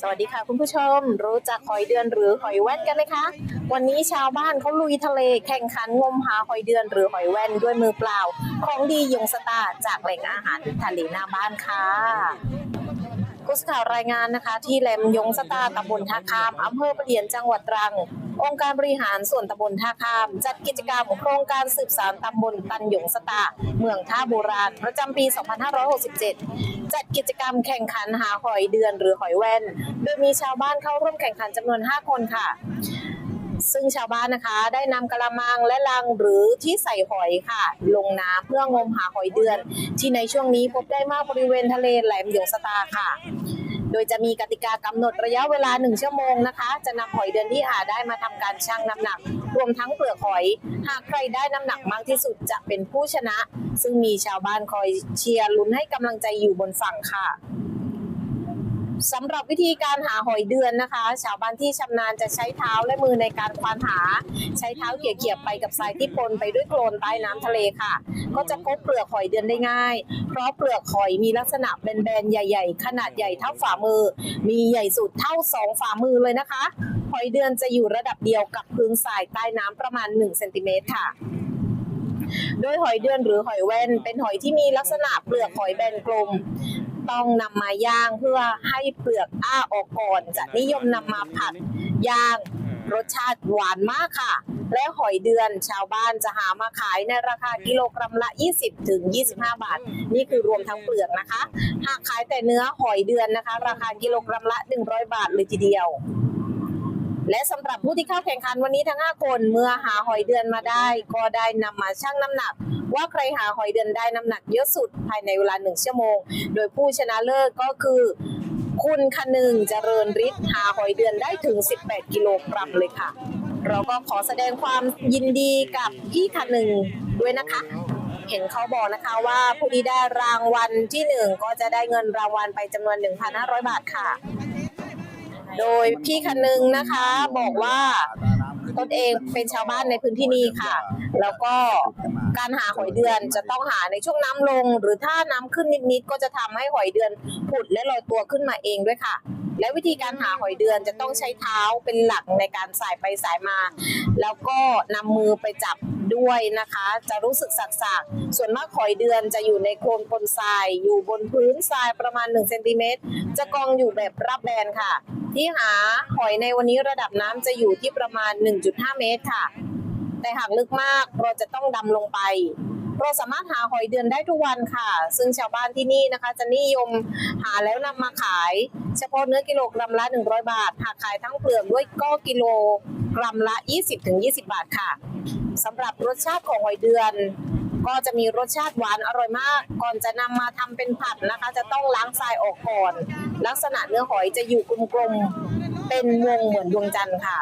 สวัสดีค่ะคุณผู้ชม รู้จักหอยเดือนหรือหอยแว่นกันไหมคะ วันนี้ชาวบ้านเขาลุยทะเลแข่งขันงมหาหอยเดือนหรือหอยแว่นด้วยมือเปล่า ของดียงสตาจากแหล่งอาหารทะเลหน้าบ้านค่ะ ผู้สื่อข่าวรายงานนะคะ ที่แหลมยงสตาตำบลท่าคามอำเภอประเดียนจังหวัดตรัง องค์การบริหารส่วนตำบลท่าคาม จัดกิจกรรมโครงการสืบสานตำบลตันหยงสตา เมืองท่าโบราณ ประจำปี 2567 จัดกิจกรรมแข่งขันหาหอยเดือนหรือหอยแว่น โดยมีชาวบ้านเข้าร่วมแข่งขันจำนวน 5 คนค่ะ ซึ่งชาวบ้านนะคะได้นำกระมังและลังหรือที่ใส่หอยค่ะ ลงน้ำเพื่องมหาหอยเดือน ที่ในช่วงนี้พบได้มากบริเวณทะเลแหลมหยงสตาค่ะโดยจะมีกติกากำหนดระยะเวลา 1 ชั่วโมงนะคะ จะนำหอยเดือนที่หาได้มาทำการชั่งน้ำหนัก รวมทั้งเปลือกหอย หากใครได้น้ำหนักมากที่สุดจะเป็นผู้ชนะ ซึ่งมีชาวบ้านคอยเชียร์ลุ้นให้กำลังใจอยู่บนฝั่งค่ะ สำหรับวิธีการหาหอยเดือนนะคะชาวบ้านที่ชำนาญจะใช้เท้าและมือในการควานหา ใช้เท้าเกี่ยๆไปกับทรายที่ปนไปด้วยโคลนใต้น้ำทะเลค่ะ ก็จะพบเปลือกหอยเดือนได้ง่าย เพราะเปลือกหอยมีลักษณะแบนๆใหญ่ ๆ ขนาดใหญ่เท่าฝ่ามือ มีใหญ่สุดเท่าสองฝ่ามือเลยนะคะหอยเดือนจะอยู่ระดับเดียวกับพื้นทรายใต้น้ำประมาณ1เซนติเมตรค่ะโดยหอยเดือนหรือหอยแว่นเป็นหอยที่มีลักษณะเปลือกหอยแบนกลม ต้องนำมาย่างเพื่อให้เปลือกอ้าออกก่อนจะนิยมนำมาผัดย่าง รสชาติหวานมากค่ะ และหอยเดือนชาวบ้านจะหามาขายในราคากิโลกรัมละ 20ถึง25 บาท นี่คือรวมทั้งเปลือกนะคะ หากขายแต่เนื้อหอยเดือนนะคะ ราคากิโลกรัมละ 100 บาทเลยทีเดียว และสำหรับผู้ที่เข้าแข่งขันวันนี้ทั้ง 5 คนเมื่อหาหอยเดือนมาได้ ก็ได้นำมาชั่งน้ำหนัก ว่าใครหาหอยเดือนได้น้ำหนักเยอะสุดภายในเวลา 1 ชั่วโมง โดยผู้ชนะเลิศก็คือ คุณคนึงเจริญฤทธิ์หาหอยเดือนได้ถึง 18 กิโลกรัมเลยค่ะ เราก็ขอแสดงความยินดีกับพี่คนึงด้วยนะคะเห็นเขาบอกนะคะว่าผู้ที่ได้รางวัลที่หนึ่งก็จะได้เงินรางวัลไปจำนวน 1,500 บาทค่ะ โดยพี่คนนึงนะคะบอกว่าตนเองเป็นชาวบ้านในพื้นที่นี้ค่ะ แล้วก็การหาหอยเดือนจะต้องหาในช่วงน้ำลง หรือถ้าน้ำขึ้นนิดๆก็จะทำให้หอยเดือนผุดและลอยตัวขึ้นมาเองด้วยค่ะ และวิธีการหาหอยเดือนจะต้องใช้เท้าเป็นหลักในการสายไปสายมา แล้วก็นำมือไปจับด้วยนะคะ จะรู้สึกสักๆส่วนมากหอยเดือนจะอยู่ในโคลนปนทราย อยู่บนพื้นทรายประมาณ1เซนติเมตรจะกองอยู่แบบรับแบนค่ะ ที่หาหอยในวันนี้ระดับน้ำจะอยู่ที่ประมาณ 1.5 เมตรค่ะ แต่หากลึกมากเราจะต้องดำลงไป เราสามารถหาหอยเดือนได้ทุกวันค่ะ ซึ่งชาวบ้านที่นี่นะคะ จะนิยมหาแล้วนำมาขาย เฉพาะเนื้อกิโลกรัมละ 100 บาท หากขายทั้งเปลือกด้วยก็กิโลกรัมละ 20-20 บาทค่ะสำหรับรสชาติของหอยเดือน ก็จะมีรสชาติหวานอร่อยมาก ก่อนจะนำมาทำเป็นผัดนะคะ จะต้องล้างทรายออกก่อน ลักษณะเนื้อหอยจะอยู่กลมๆเป็นวงเหมือนดวงจันทร์ค่ะ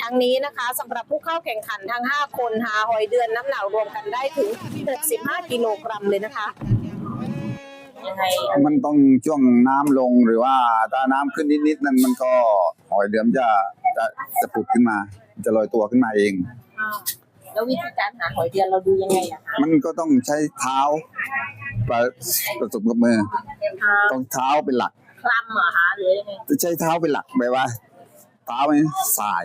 ทั้งนี้นะคะสำหรับผู้เข้าแข่งขันทั้ง 5 คนหาหอยเดือนน้ำหนักรวมกันได้ถึง 65 กิโลกรัมเลยนะคะยังไงมันต้องช่วงน้ำลงหรือว่าถ้าน้ำขึ้นนิดๆนั่นมันก็หอยเดือมจะจะจะผุดขึ้นมา จะลอยตัวขึ้นมาเองอ่า แล้ววิธีการหาหอยเดือนเราดูยังไงอะคะมันก็ต้องใช้เท้าประประสบกับมืออ่าต้องเท้าเป็นหลักคลำเหรอคะหรือยังไงจะใช้เท้าเป็นหลักแบบว่าเท้ามันสาย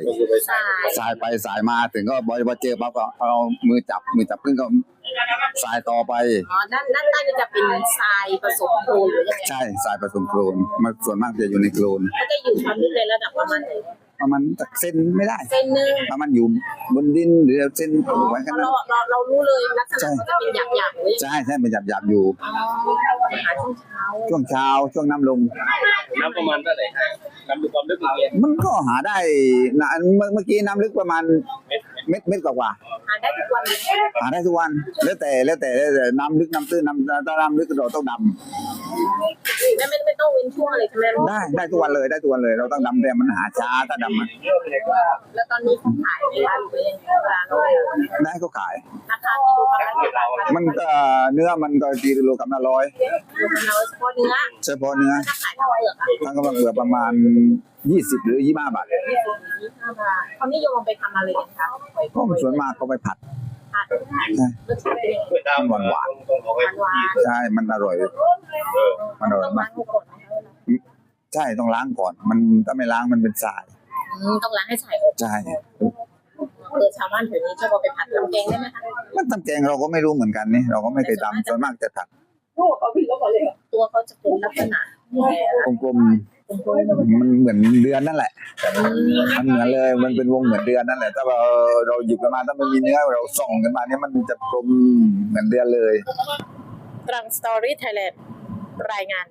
สายสายไปสายมาถึงก็บอยพอเจอปั๊บก็เอามือจับมือจับขึ้นก็สายต่อไปอ๋อด้านด้านใต้นี่จะเป็นทรายผสมโคลนหรือยังไงใช่สายผสมโคลนมันส่วนมากจะอยู่ในโคลนก็จะอยู่ความลึกในระดับประมาณไหน ประมาณสักเส้นไม่ได้เซนหนึงประมาณอยู่บนดินหรือเส้นไว้กันเรานั้นเราเรารู้เลยลักษณะเขาจะเป็นหยาบๆเลยใช่ใช่เป็นหยาบๆอยู่อ๋อหาช่วงเช้าช่วงเช้าช่วงน้ำลง น้ำประมาณเท่าไหร่ฮะน้ำดูความลึกเรียนมันก็หาได้นะเมื่อเมื่อกี้น้ำลึกประมาณเม็ดเม็ดเม็ดกว่าหาได้ทุกวันเลยๆหาได้ทุกวัน แล้วแต่แล้วแต่แล้วแต่น้ำลึกน้ำตื้นน้ำถ้าน้ำลึกเราต้องด ไม่ไม่ไม่ต้องเว้นช่วงเลยใช่ไหมำได้ได้ทุกวันเลยได้ทุกวันเลย เราต้องดำแต่มันหาช้าถ้าดำมันแล้วตอนนี้เขาขายในร้านหรือยังไงร้านเราได้ก็ขายราคากิโลกรัมละกี่บาทมันก็เนื้อมันก็กิโลกรัมละร้อยเราเฉพาะเนื้อเฉพาะเนื้อถ้าขายเท่าไหร่อะคะทั้งกำลังเหลือประมาณ20หรือ25บาทยี่สิบยี่สิบห้าบาทเขานิยมเอาไปทำอะไรกันคะก็ส่วนมากก็ไปผัด ผัดใช่รสชาติเป็นยังไงหวานหวานต้องเอาไว้หวานใช่มันอร่อยเออมันอร่อยต้องมาล้ากงก่อนนะคะใช่ต้องล้างก่อน มันถ้าไม่ล้างมันเป็นสายอืมต้องล้างให้สายออกใช่เออชาวบ้านแถวนี้ชอบเอาไปผัดทำแกงได้ไหมคะมันตำแกงเราก็ไม่รู้เหมือนกันนี่เราก็ไม่เคยทำส่วนมากจะผัดตัวเขาจะเป็นลักษณะยังไงอะกลมๆ มันเหมือนเดือนนั่นแหละ มันเหมือนเลย มันเป็นวงเหมือนเดือนนั่นแหละ ถ้าเราเราหยิบกันมาถ้ามันมีเนื้อเราส่องกันมาเนี่ยมันจะกลมเหมือนเดือนเลย ตรังสตอรี่ไทยแลนด์รายงาน